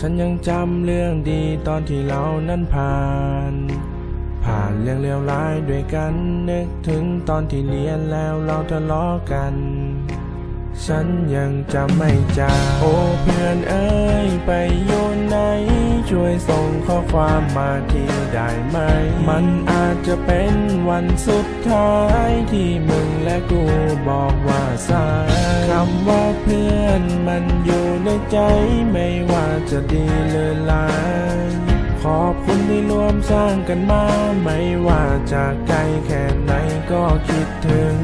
ฉันยังจำเรื่องดีตอนที่เรานั้นผ่าน ผ่านเรื่องเลวร้ายด้วยกันนึกถึงตอนที่เรียนแล้วเราทะเลาะกัน ฉันยังจำไม่จางโอ้เพื่อนเอ้ยไปอยู่ไหน ช่วยส่งข้อความมาที่ได้ไหม มันอ จะเป็นวันสุดท้ายที่มึงและกูบอกว่าสายคำว่าเพื่อนมันอยู่ในใจไม่ว่าจะดีหรือร้ายขอบคุณที่ร่วมสร้างกันมา ไม่ว่าจะไกลแค่ไหนก็คิดถึง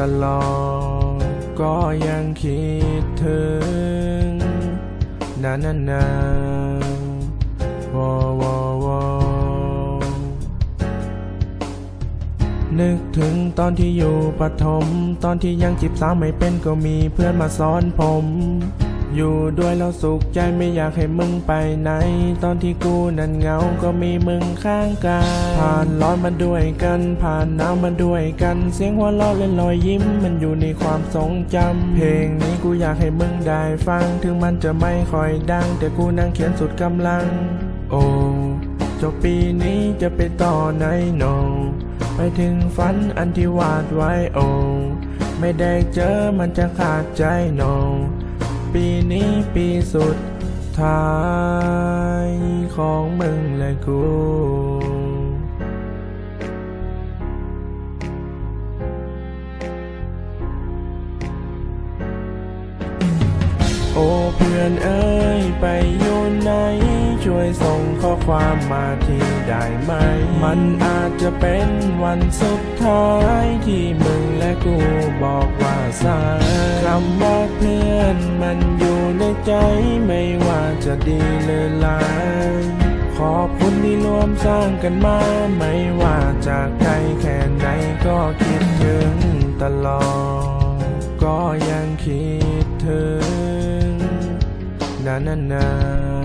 ตลอด ก็ยังคิดถึง นานานนา นึกถึงตอนที่อยู่ปฐมตอนที่ยังจีบสาวไม่เป็นก็มีเพื่อนมาสอนผม อยู่ด้วยแล้วสุขใจไม่อยากให้มึงไปไหน ตอนที่กูนั้นเหงาก็มีมึงข้างกายผ่านร้อนมาด้วยกัน ผ่านหนาวมาด้วยกัน เสียงหัวเราะและรอยยิ้มมันอยู่ในความทรงจำ เพลงนี้กูอยากให้มึงได้ฟัง ถึงมันจะไม่ค่อยดัง แต่กูนั่งเขียนสุดกำลัง โอ้จบปีนี้จะไปต่อไหนโน ไปถึงฝันอันที่วาดไว้โอไม่ได้เจอมันจะขาดใจโนปีนี้ปีสุดท้ายของมึงและกูโอ้เพื่อนเอ้ยไปอยู่ไหน ช่วยส่งข้อความมาทีได้ไหม มันอาจจะเป็นวันสุดท้ายที่มึงและกูบอกว่าสายคำว่าเพื่อนมันอยู่ในใจไม่ว่าจะดีหรือร้ายขอบคุณที่ร่วมสร้างกันมา ไม่ว่าจะไกลแค่ไหนก็คิดถึงตลอด ก็ยังคิดถึง นานาน